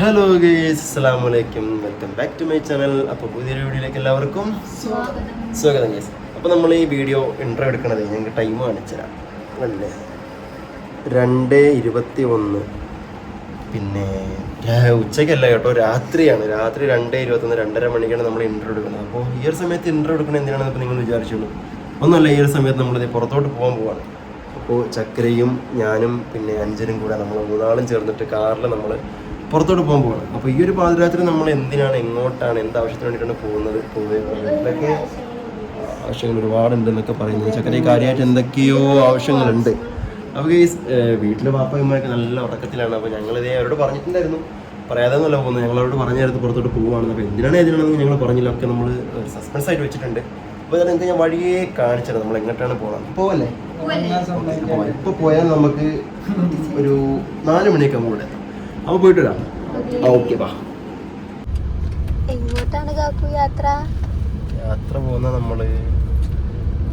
Hello guys അസ്സാം വലൈക്കും welcome back to my channel അപ്പോൾ പുതിയൊരു വീഡിയോയിലേക്ക് എല്ലാവർക്കും സ്വാഗതം. ഗേസ് അപ്പോൾ നമ്മൾ ഈ വീഡിയോ ഇൻട്രോ എടുക്കണത് ഞങ്ങൾക്ക് ടൈം കാണിച്ചുതരാം. അല്ലേ? രണ്ട് ഇരുപത്തി ഒന്ന് പിന്നെ ഉച്ചയ്ക്കല്ല കേട്ടോ രാത്രിയാണ്. രാത്രി രണ്ട് ഇരുപത്തൊന്ന് രണ്ടര മണിക്കാണ് നമ്മൾ ഇൻട്രോ എടുക്കുന്നത്. അപ്പോൾ ഈ ഒരു സമയത്ത് ഇൻട്രോ എടുക്കുന്നത് എന്തിനാണെന്ന് ഇപ്പോൾ നിങ്ങൾ വിചാരിച്ചുള്ളൂ ഒന്നുമല്ല ഈ ഒരു സമയത്ത് നമ്മളിത് പുറത്തോട്ട് പോകാൻ പോവാണ്. അപ്പോൾ ചക്കരയും ഞാനും പിന്നെ അഞ്ചനും കൂടെ നമ്മൾ മൂന്നാളും ചേർന്നിട്ട് കാറിൽ നമ്മൾ പുറത്തോട്ട് പോകാൻ പോകണം അപ്പോൾ ഈ ഒരു പാതിരാത്രി നമ്മൾ എന്തിനാണ് എങ്ങോട്ടാണ് എന്ത് ആവശ്യത്തിന് വേണ്ടിയിട്ടാണ് പോകുന്നത് ഇതൊക്കെ ആവശ്യങ്ങൾ ഒരുപാടുണ്ടെന്നൊക്കെ പറയുന്നത്. ചക്കര കാര്യമായിട്ട് എന്തൊക്കെയോ ആവശ്യങ്ങളുണ്ട്. അപ്പോൾ ഈ വീട്ടിലെ പാപ്പയമ്മയൊക്കെ നല്ല ഉറക്കത്തിലാണ്. അപ്പോൾ ഞങ്ങളിതേ അവരോട് പറഞ്ഞിട്ടുണ്ടായിരുന്നു. പറയാതെ എന്നല്ല പോകുന്നത് ഞങ്ങളോട് പറഞ്ഞായിരുന്നു പുറത്തോട്ട് പോകുവാണെന്ന് അപ്പോൾ എന്തിനാണ് ഏതിനാണെന്ന് ഞങ്ങൾ പറഞ്ഞില്ല. ഒക്കെ നമ്മൾ സസ്പെൻസ് ആയിട്ട് വെച്ചിട്ടുണ്ട്. അപ്പോൾ അതിന് നിങ്ങൾക്ക് ഞാൻ വഴിയെ കാണിച്ചത്. നമ്മൾ എങ്ങോട്ടാണ് പോകുന്നത് പോവല്ലേ? ഇപ്പോൾ പോയാൽ നമുക്ക് ഒരു നാല് മണിയൊക്കെ ആകുമ്പോൾ ഇവിടെ. എത്താം അപ്പോൾ പോയിട്ട് വരാം ഓക്കെ വാ. എങ്ങോട്ടാണ് കാക്കു യാത്ര? യാത്ര പോകുന്ന നമ്മൾ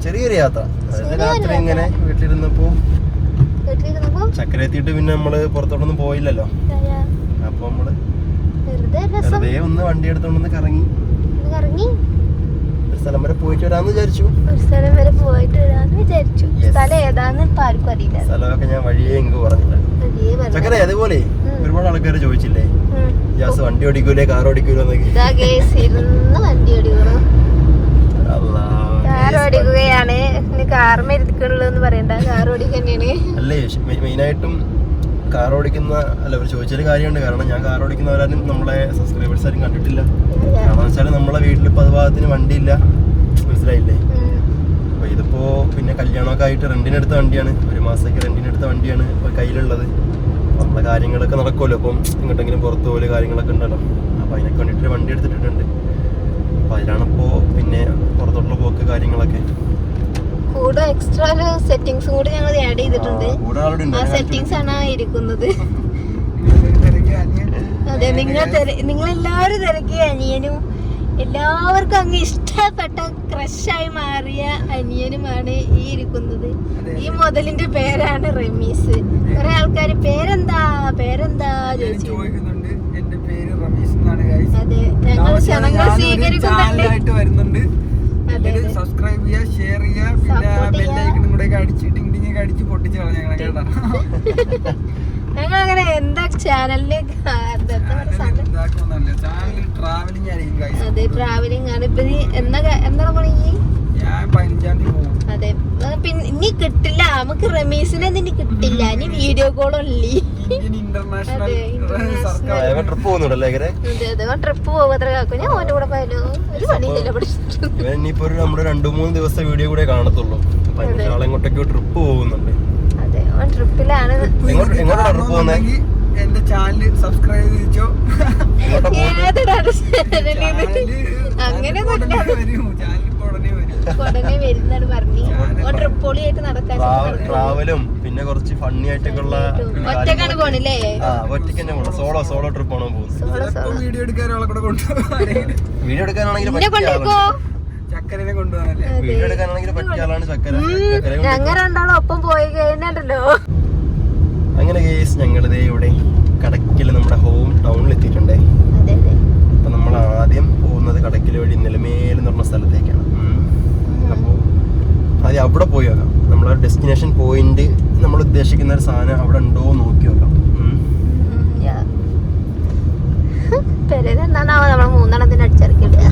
ചെറിയൊരു യാത്ര. രാത്രി യാത്ര. ഇങ്ങനെ വീട്ടിലിരുന്നപ്പോ ചക്കര എത്തിയിട്ട് പിന്നെ നമ്മൾ പുറത്തോട്ടൊന്നും പോയില്ലല്ലോ? അപ്പൊ നമ്മൾ വെറുതെ ഒന്ന് വണ്ടി എടുത്തോണ്ടൊന്ന് കറങ്ങി. കറങ്ങി. ഒരു സ്ഥലം വരെ പോയിട്ട് വരാന്ന് വിചാരിച്ചു. ഒരു സ്ഥലം വരെ പോയിട്ട് വരാന്ന് വിചാരിച്ചു. സ്ഥലം ഏതാന്ന് ഇപ്പൊ ആർക്കും അറിയില്ല. സ്ഥലമൊക്കെ ഞാൻ വഴിയേ എനിക്ക് പറഞ്ഞില്ല. ചക്കര അതുപോലെ ഒരുപാട് ആൾക്കാർ ചോദിച്ചില്ലേ. ജാസ് വണ്ടി ഓടിക്കൂലേ കാർ ഓടിക്കൂലോ ഓടിക്കുകയാണ്. ഇനി കാർ മരുന്നിക്കണല്ലോ എന്ന് പറയണ്ട. കാർ ഓടിക്കുക തന്നെയാണ് അല്ലേ മെയിനായിട്ടും കാർ ഓടിക്കുന്ന അല്ല ഒരു ചോദിച്ചൊരു കാര്യമുണ്ട്. കാരണം ഞാൻ കാർ ഓടിക്കുന്നവരാരും നമ്മളെ സബ്സ്ക്രൈബേഴ്സ് ആരും കണ്ടിട്ടില്ല. കാരണം വെച്ചാൽ നമ്മളെ വീട്ടിൽ ഇപ്പോൾ അതുഭാഗത്തിന് വണ്ടിയില്ല. മനസ്സിലായില്ലേ? പിന്നെ കല്യാണമൊക്കെ ആയിട്ട് റെന്റിനെടുത്ത വണ്ടിയാണ്. ഒരു മാസത്തേക്ക് റെന്റിനെടുത്ത വണ്ടിയാണ് ഇപ്പോൾ കയ്യിലുള്ളത്. നമ്മളെ കാര്യങ്ങളൊക്കെ നടക്കുമല്ലോ അപ്പം ഇങ്ങോട്ടെങ്കിലും പുറത്ത് പോലെ കാര്യങ്ങളൊക്കെ ഉണ്ടല്ലോ. അപ്പോൾ അതിനൊക്കെ വേണ്ടിയിട്ട് വണ്ടി എടുത്തിട്ടുണ്ട് അപ്പം അതിലാണിപ്പോൾ പിന്നെ പുറത്തോട്ടുള്ള പോക്ക് കാര്യങ്ങളൊക്കെ. കൂടെ എക്സ്ട്രാ ഒരു സെറ്റിങ്സും കൂടി ഞങ്ങൾ ആഡ് ചെയ്തിട്ടുണ്ട്. ആ, സെറ്റിങ്സ് ആണ് ഇരിക്കുന്നത് അതെ നിങ്ങൾ നിങ്ങൾ എല്ലാവരും തിരക്കി അനിയനും എല്ലാവർക്കും അങ്ങ് ഇഷ്ടപ്പെട്ട ക്രഷായി മാറിയ അനിയനുമാണ് ഈ ഇരിക്കുന്നത്. ഈ മുതലിന്റെ പേരാണ് റമീസ്. കുറെ ആൾക്കാർ പേരെന്താ പേരെന്താ ചോദിച്ചു. അതെ ഞങ്ങൾ ക്ഷണങ്ങൾ സ്വീകരിക്കുന്നുണ്ട്. സബ്സ്ക്രൈബ് ചെയ്യുക ഷെയർ ചെയ്യുക പിന്നെ. ബെല്ലൈക്കണും കൂടെ ഒക്കെ അടിച്ച് ടിങ് ടിങ് ഒക്കെ അടിച്ച് പൊട്ടിച്ച് കളഞ്ഞ ഞങ്ങളെ കേട്ടോ. ഞങ്ങൾ അങ്ങനെ എന്താ. അതെ ട്രാവലിംഗ് ആണ്. ഇപ്പൊ അതെ. പിന്നെ ഇനി കിട്ടില്ല. നമുക്ക് റമീസിനെ ഇനി കിട്ടില്ല. ഇനി വീഡിയോ കോൾ ഉള്ളി ട്രിപ്പ് പോകത്ര കാക്കും. ഞാൻ ഓന്റെ കൂടെ പോയാലോ? ഒരു പണിയില്ല ഇവൻ ഇനിയിപ്പോ നമ്മുടെ രണ്ടു മൂന്ന് ദിവസം വീഡിയോ കൂടെ കാണത്തുള്ളൂ. അപ്പൊ ഇങ്ങോട്ടേക്ക് ട്രിപ്പ് പോകുന്നുണ്ട്. ട്രിപ്പിലാണ്. എന്റെ ചാനൽ സബ്സ്ക്രൈബ് ചെയ്തോ അങ്ങനെ ട്രാവലും പിന്നെ കുറച്ച് ഫണ്ണി ആയിട്ടൊക്കെ ഉള്ള ഒറ്റക്കാണ് പോണില്ലേ? ആ ഒറ്റയ്ക്ക് തന്നെ പോകണം സോളോ സോളോ ട്രിപ്പ് ആണോ പോകുന്നത്? വീഡിയോ എടുക്കാനാണെങ്കിലും വീഡിയോ എടുക്കാനാണെങ്കിൽ ചക്കരനെ കൊണ്ടുപോകാനല്ലേ വീഡിയോ എടുക്കാനാണെങ്കിൽ പറ്റിയ ആളാണ് ചക്കര. ചക്കര ഞങ്ങൾ രണ്ടാളും ഒപ്പം പോയി അങ്ങനെ കേസ് ഞങ്ങളിതേ ഇവിടെ കടക്കിൽ നമ്മുടെ ഹോം ടൗണിൽ എത്തിയിട്ടുണ്ടേ. അതെ അതെ. അപ്പൊ നമ്മൾ ആദ്യം പോകുന്നത് കടക്കിൽ വഴി നിലമേൽ എന്ന് പറഞ്ഞ സ്ഥലത്തേക്കാണ്. അപ്പോൾ ആദ്യം അവിടെ പോയി നോക്കാം. നമ്മളെ ഡെസ്റ്റിനേഷൻ പോയിന്റ് നമ്മൾ ഉദ്ദേശിക്കുന്ന ഒരു സാധനം അവിടെ ഉണ്ടോ എന്ന് നോക്കി നോക്കാം. ഉം. നമ്മൾ എന്താണാവോ നമ്മളെ മൂന്നെണ്ണത്തിന് അടിച്ചിറക്കിയിടുക.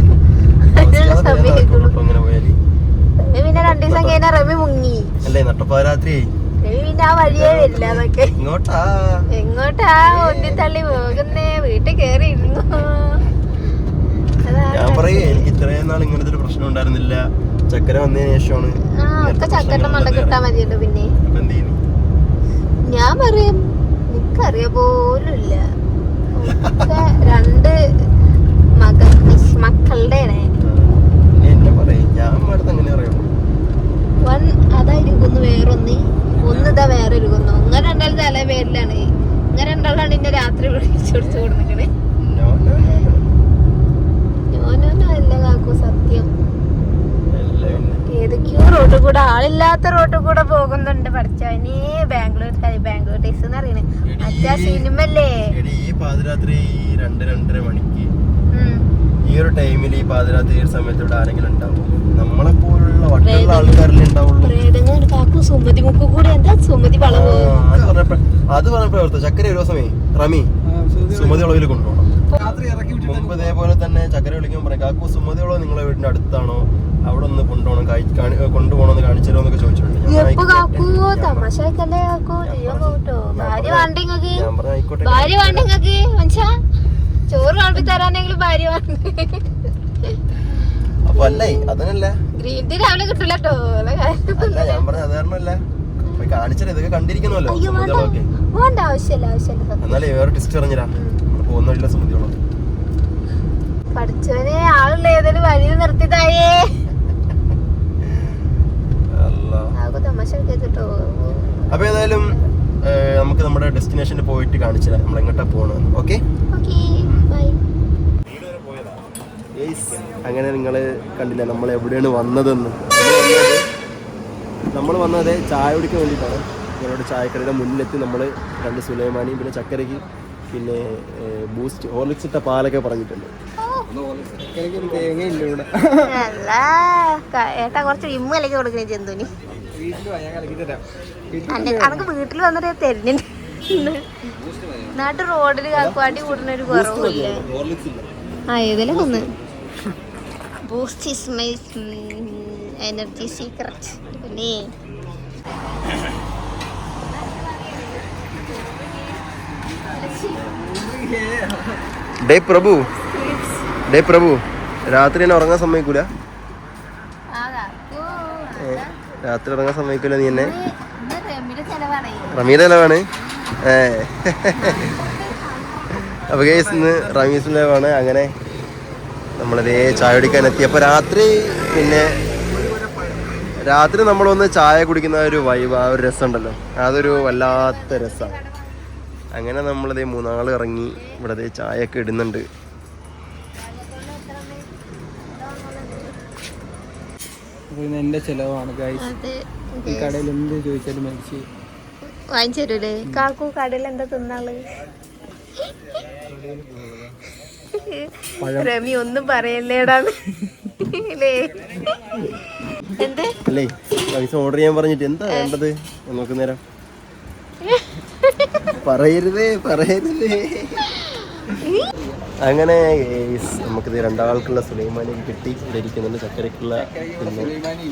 പിന്നെ രണ്ടു ദിവസം റമി മുങ്ങി. അല്ലേ നട്ടപ്പാരാത്രി എങ്ങോട്ടാ പോകുന്നേ. വീട്ടിൽ കേറി ഇരുന്നു. ഞാൻ പറയേ എനിക്ക് ഇത്രയും നാൾ ഇങ്ങനത്തെ ഒരു പ്രശ്നം ഉണ്ടായിരുന്നില്ല. ചക്കര വന്നതിന് ശേഷമാണ് പിന്നെ. ഞാൻ പറയും എനിക്കറിയ പോലുമില്ല. രണ്ട് മകൾ മക്കളുടെ പറയും. ഞാൻ അടുത്ത് അങ്ങനെ അറിയാം? അതായിരിക്കുന്നു വേറൊന്ന്. ഒന്ന് ഇതാ വേറെ ഇരിക്കുന്നു. ഇങ്ങനെ രണ്ടാളും തല പേരിലാണ്. ഇങ്ങനെ രണ്ടാളാണ് ഇന്നെ രാത്രി കൊടുക്കണേ ഞാനോ അല്ല കാക്കു സത്യം. ഏതൊക്കെയോ റോഡിൽ കൂടെ ആളില്ലാത്ത റോട്ടിൽ കൂടെ പോകുന്നുണ്ട് പഠിച്ചവന് ബാംഗ്ലൂർ ബാംഗ്ലൂർ ടേസ് എന്ന് അറിയണേ മറ്റേ സിനിമ അല്ലേ? ഈ പാതിരാത്രി രണ്ട് രണ്ടര മണിക്ക് ഒരു ടൈമിൽ ഈ പാതിരാത്രി ഈ ഒരു സമയത്ത് ഇവിടെ ആരെങ്കിലും ഉണ്ടാവും? നമ്മളെ പോലുള്ള വട്ടുള്ള ആൾക്കാരല്ലേ ഉണ്ടാവുള്ളൂ. പ്രേതങ്ങൾ കാക്കു സുമതി മുക്ക് എന്താ? സുമതി ആ, അത് പറഞ്ഞപ്പോ ഓർത്ത് ചക്കര ഒരു ദിവസമേ. റമി സുമതി വളവിൽ കൊണ്ടുപോകണം. രാത്രി ഇറക്കി വിട്ടിട്ട് മുമ്പ് ഇതേപോലെ തന്നെ ചക്കര വിളിക്കാൻ പറയും കാക്കു സുമതി ഉളവ് നിങ്ങളെ വീടിന്റെ അടുത്താണോ? അവിടെ ഒന്ന് കൊണ്ടുപോകണം കൊണ്ടുപോകണമെന്ന് കാണിച്ചു എന്നൊക്കെ ചോദിച്ചിട്ടുണ്ട്. ഞാൻ പറഞ്ഞ ആയിക്കോട്ടെ ചോറ് കളപ്പി തരാനെങ്കിലും ഭാര്യ വേണ്ട അപ്പൊ അല്ലേ? അതിനല്ല ഗ്രീൻ ടീ രാവിലെ കിട്ടില്ല കേട്ടോ അല്ല ഞാൻ പറഞ്ഞ അത് കാരണമല്ല പോയി കാണിച്ചത് ഇതൊക്കെ കണ്ടിരിക്കണമല്ലോ. അയ്യോ സുമതി വേണ്ട. ആവശ്യമില്ല ആവശ്യമില്ല. സത്യം. എന്നാലേ വേറെ ടിസ്റ്റ് അറിഞ്ഞിരാ നമ്മൾ പോകുന്ന വഴിയില്ല സുമതി വളവ് പഠിച്ചവനെ ആളുള്ള ഏതൊരു വഴിയിൽ നിർത്തിയതായേ തമാശ കേട്ടോ അപ്പൊ ഏതായാലും നമുക്ക് നമ്മുടെ ഡെസ്റ്റിനേഷനിൽ പോയിട്ട് കാണിച്ചു തരാം നമ്മൾ എങ്ങോട്ടാ പോകണമെന്ന് ഓക്കെ. അങ്ങനെ നിങ്ങൾ കണ്ടില്ല നമ്മൾ എവിടെയാണ് വന്നതെന്ന്. നമ്മൾ വന്നത് ചായ കുടിക്കാൻ വേണ്ടിയിട്ടാണ്. ഞങ്ങളുടെ ചായക്കടയുടെ മുന്നിലെത്തി നമ്മൾ രണ്ട് സുലൈമാനിയും പിന്നെ ചക്കരയ്ക്ക് പിന്നെ ബൂസ്റ്റ് ഹോർലിക്സ് ഇട്ട പാലൊക്കെ പറഞ്ഞിട്ടുണ്ട്. ഏട്ടാ കുറച്ച് ഇമ്മ കലക്കി കൊടുക്കണേ തരാം. അന്റെ വീട്ടിൽ വന്നിട്ട് തെരഞ്ഞിട്ട് നാട്ടു റോഡിൽ കാക്കുവാട്ടി കൂടുന്ന ഒരു കുറവില്ല ആ ഏതെങ്കിലും ഒന്ന് Boost is my energy secret പിന്നെ ഡേ പ്രഭു. ഡേ പ്രഭു രാത്രി എന്നെ ഉറങ്ങാൻ സമ്മതിക്കൂല? രാത്രി ഉറങ്ങാൻ സമ്മതിക്കൂല നീ എന്നെ? ചെലവാണേ. ചെലവാണ്? ഏ. അപ്പൊ കേസ് ഇന്ന് റമീസ് ചെലവാണ്. അങ്ങനെ നമ്മളിതേ ചായ കുടിക്കാൻ എത്തിയപ്പോൾ അപ്പൊ രാത്രി പിന്നെ രാത്രി നമ്മളൊന്ന് ചായ കുടിക്കുന്ന ഒരു വൈബ് ആ ഒരു രസമുണ്ടല്ലോ. അതൊരു വല്ലാത്ത രസമാണ് അങ്ങനെ നമ്മളിതേ മൂന്നാൾ ഇറങ്ങി ഇവിടെ ദേ ചായ ഒക്കെ ഇടുന്നുണ്ട് എന്റെ ചെലവാണ് ഈ കടയിൽ എന്ത് ചോദിച്ചാലും മേടിച്ച്. വാങ്ങിച്ചു തരൂലേ? കാക്കു കടയിൽ എന്താ തിന്നാൾ? രമി ഒന്നും പറയല്ലേടാ. അല്ലേ എന്ത്? അല്ലേ പൈസ ഓർഡർ ചെയ്യാൻ പറഞ്ഞിട്ട് എന്താ വേണ്ടത്? നമുക്ക് നേരം. പറയരുതേ പറയരുതേ. അങ്ങനെ നമുക്ക് നമുക്കിത് രണ്ടാൾക്കുള്ള സുലൈമാനി കിട്ടി. ഇവിടെ ഇരിക്കുന്നുണ്ട് ചക്കരക്കുള്ള പിന്നെ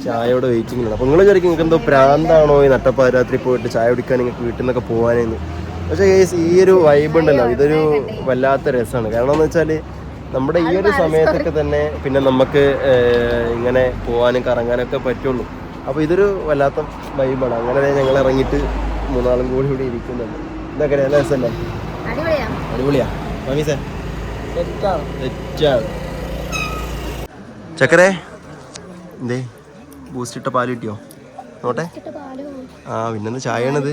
ചായയുടെ ഉണ്ട് അപ്പോൾ നിങ്ങൾ വിചാരിക്കും നിങ്ങൾക്ക് എന്തോ പ്രാന്താണോ ഈ നട്ടപ്പാരാത്രി പോയിട്ട് ചായ കുടിക്കാൻ നിങ്ങൾക്ക് വീട്ടിൽ നിന്നൊക്കെ പോകാനെന്ന് പക്ഷേ കേസ് ഈ ഒരു വൈബ് ഉണ്ടല്ലോ ഇതൊരു വല്ലാത്ത രസമാണ്. കാരണം എന്ന് വെച്ചാൽ നമ്മുടെ ഈ ഒരു സമയത്തൊക്കെ തന്നെ പിന്നെ നമുക്ക് ഇങ്ങനെ പോകാനും കറങ്ങാനൊക്കെ പറ്റുള്ളൂ. അപ്പോൾ ഇതൊരു വല്ലാത്ത വൈബാണ് അങ്ങനെ ഞങ്ങൾ ഇറങ്ങിയിട്ട് മൂന്നാളും കൂടി ഇവിടെ ഇരിക്കുന്നുണ്ട്. ഇതൊക്കെ നല്ല രസമല്ലേ അടിപൊളിയാ. അടിപൊളിയാ. മമീസേ തെറ്റാണ്. ചക്കരേ എന്തേ? ബൂസ്റ്റ് ഇട്ട പാൽ കിട്ടിയോ? നോട്ടെ. ആ പിന്നെന്ത് ചായയാണിത്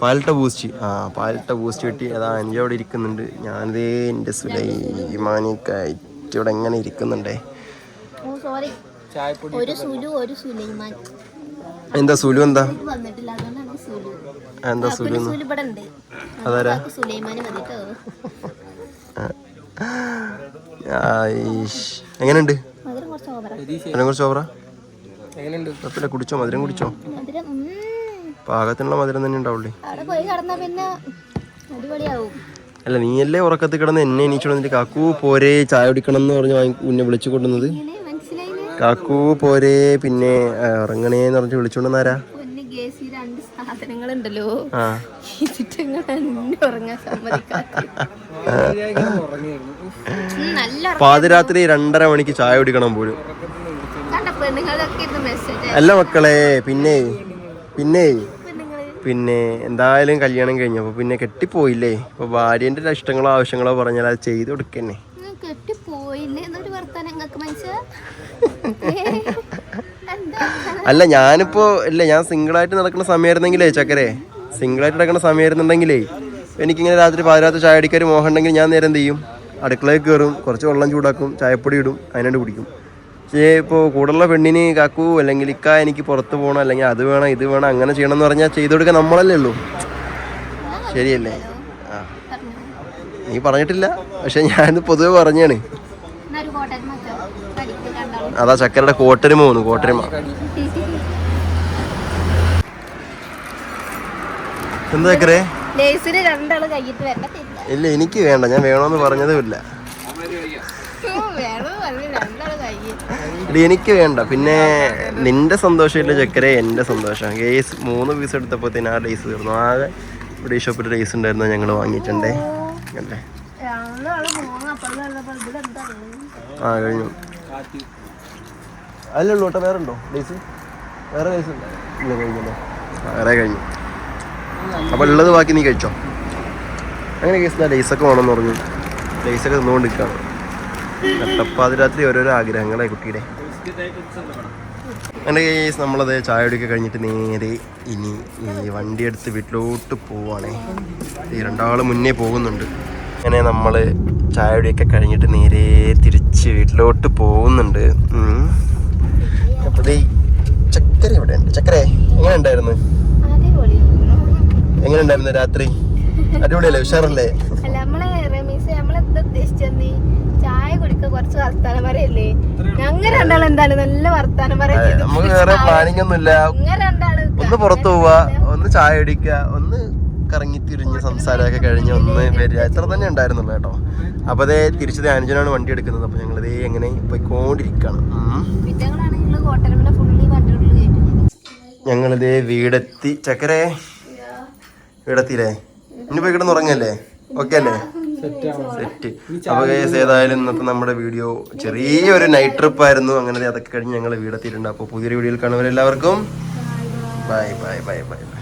പാലിട്ട ബൂസ്റ്റ് ആ പാലട്ട ബൂസ്റ്റ് കിട്ടി അതാ എനിക്ക് അവിടെ ഇരിക്കുന്നുണ്ട്. ഞാനിതേ എന്റെ സുലൈമാനിക്കായിട്ട് ഇവിടെ എങ്ങനെ ഇരിക്കുന്നുണ്ടേ. ഓ സോറി ചായപ്പൊടി ഒരു സുലു ഒരു സുലൈമാൻ. എന്താ സുലു എന്താ? എന്താ സുലു അതാരാ. എങ്ങനെയുണ്ട്? മധുരം കുറച്ച് ഓവറാ അതിനെ കുറിച്ച് ഓവറാ കുടിച്ചോ മധുരം കുടിച്ചോ. പാകത്തിനുള്ള മധുരം തന്നെ ഉണ്ടാവുള്ളേ. അല്ല നീയല്ലേ ഉറക്കത്തിൽ കിടന്ന് എന്നെ എണീച്ചു വന്നിട്ട് കാക്കു പോരെ ചായ കുടിക്കണം എന്ന് പറഞ്ഞ് വാങ്ങി ഉന്നെ വിളിച്ചു കൊണ്ടുവന്നത്? കാക്കു പോരെ പിന്നെ ഇറങ്ങണേന്ന് പറഞ്ഞ് വിളിച്ചോണ്ടെന്ന് ആരാ? സാധനങ്ങളുണ്ടല്ലോ. പാതിരാത്രി രണ്ടര മണിക്ക് ചായ കുടിക്കണം പോലും. അല്ല മക്കളെ പിന്നെ പിന്നെ. പിന്നെ എന്തായാലും കല്യാണം കഴിഞ്ഞു. അപ്പൊ പിന്നെ കെട്ടിപ്പോയില്ലേ? ഇപ്പൊ ഭാര്യന്റെ ഇഷ്ടങ്ങളോ ആവശ്യങ്ങളോ പറഞ്ഞാൽ അത് ചെയ്തു കൊടുക്കന്നെ. അല്ല ഞാനിപ്പോ ഇല്ല ഞാൻ സിംഗിൾ ആയിട്ട് നടക്കുന്ന സമയമായിരുന്നെങ്കിലേ ചക്കരെ. സിംഗിൾ ആയിട്ട് നടക്കുന്ന സമയമായിരുന്നുണ്ടെങ്കിലേ എനിക്കിങ്ങനെ രാത്രി പാതിരാത്രി ചായ അടിക്കാൻ മോഹം ഉണ്ടെങ്കിൽ ഞാൻ നേരം എന്ത് ചെയ്യും? അടുക്കളയിൽ കയറും കുറച്ച് വെള്ളം ചൂടാക്കും ചായപ്പൊടി ഇടും അതിനായിട്ട് കുടിക്കും. പക്ഷേ ഇപ്പോൾ കൂടുതലുള്ള പെണ്ണിന് കാക്കൂ അല്ലെങ്കിൽ ഇക്ക എനിക്ക് പുറത്ത് പോകണം അല്ലെങ്കിൽ അത് വേണം ഇത് വേണം അങ്ങനെ ചെയ്യണം എന്ന് പറഞ്ഞാൽ ചെയ്തു കൊടുക്കാൻ നമ്മളല്ലേ ഉള്ളൂ. ശരിയല്ലേ? ആ. നീ പറഞ്ഞിട്ടില്ല പക്ഷെ ഞാൻ പൊതുവെ പറഞ്ഞാണ്. അതാ ചക്കരയുടെ കോട്ടരുമ പോന്നു കോട്ടരുമ. എന്താ ചക്കരേ? ഇല്ല എനിക്ക് വേണ്ട ഞാൻ വേണമെന്ന് പറഞ്ഞതും ഇല്ല വേണം പറഞ്ഞു രണ്ടാൾ എനിക്ക് വേണ്ട. പിന്നെ നിന്റെ സന്തോഷമില്ല ചെക്കരെ എന്റെ സന്തോഷം. ഗേസ് മൂന്ന് പീസ് എടുത്തപ്പോ ആ ലേസ് തീർന്നു. ആകെ ഇവിടെ ഷോപ്പിൽ ലേസ് ഉണ്ടായിരുന്നു ഞങ്ങൾ വാങ്ങിയിട്ടുണ്ടേ. അല്ലേ? ആ കഴിഞ്ഞു. അല്ലുള്ളൂ കേട്ടോ. വേറെ ഉണ്ടോ ലേസ് വേറെ ലേസ് ഉണ്ടോ? ഇല്ല കഴിഞ്ഞല്ലേ? വേറെ കഴിഞ്ഞു. അപ്പോൾ ഉള്ളത് ബാക്കി നീ കഴിച്ചോ? അങ്ങനെ കേസ് ലേസൊക്കെ വേണമെന്ന് പറഞ്ഞു. ലേസൊക്കെ തിന്നുകൊണ്ടിരിക്കുകയാണ് നട്ടപ്പാതിരാത്രി ഓരോരോ ആഗ്രഹങ്ങളെ കുട്ടിയുടെ. അങ്ങനെ കേസ് നമ്മളത് ചായ കുടിയൊക്കെ കഴിഞ്ഞിട്ട് നേരെ ഇനി ഈ വണ്ടി എടുത്ത് വീട്ടിലോട്ട് പോവാണേ. ഈ രണ്ടാൾ മുന്നേ പോകുന്നുണ്ട്. അങ്ങനെ നമ്മൾ ചായ കുടിയൊക്കെ കഴിഞ്ഞിട്ട് നേരെ തിരിച്ച് വീട്ടിലോട്ട് പോകുന്നുണ്ട്. അപ്പോൾ ഈ ചക്കര ഇവിടെ ഉണ്ട് ചക്കര എങ്ങനെ ഉണ്ടായിരുന്നു? എങ്ങനെ ഉണ്ടായിരുന്നു രാത്രി? അടിപൊളിയല്ലേ? ഉഷാറല്ലേ? നമ്മളെ ഉദ്ദേശിച്ചെന്ന് ചായ കുടിക്ക കുറച്ച് വർത്താനം പറയല്ലേ? ഞങ്ങൾ രണ്ടാളും എന്താണ് നല്ല വർത്താനം പറയുന്നില്ല നമുക്ക് വേറെ ഒന്നുമില്ല ഒന്ന് പുറത്തു പോവാ ഒന്ന് ചായ അടിക്കുക ഒന്ന് കറങ്ങി തിരിഞ്ഞ് സംസാരമൊക്കെ കഴിഞ്ഞ് ഒന്ന് വരിക. ഇത്ര തന്നെ ഉണ്ടായിരുന്നുള്ളൂ കേട്ടോ. അപ്പൊ അതേ തിരിച്ച് അനുജനാണ് വണ്ടി എടുക്കുന്നത്. അപ്പൊ ഞങ്ങൾ ഇതേ എങ്ങനെ പോയിക്കൊണ്ടിരിക്കുകയാണ് ഞങ്ങളിത് ഞങ്ങളിതേ വീടെത്തി. ചക്കരേ. വീടെത്തിയില്ലേ? ഇനി പോയി കിടന്ന് ഉറങ്ങല്ലേ? ഓക്കെ അല്ലേ? സെറ്റ് അപ്പൊ കേസ് ഏതായാലും ഇന്നത്തെ നമ്മുടെ വീഡിയോ ചെറിയൊരു നൈറ്റ് ട്രിപ്പ് ആയിരുന്നു. അങ്ങനെ അതൊക്കെ കഴിഞ്ഞ് ഞങ്ങൾ വീടെത്തിയിട്ടുണ്ട്. അപ്പോൾ പുതിയൊരു വീഡിയോയിൽ കാണുന്നവരെല്ലാവർക്കും എല്ലാവർക്കും ബൈ ബൈ ബൈ ബൈ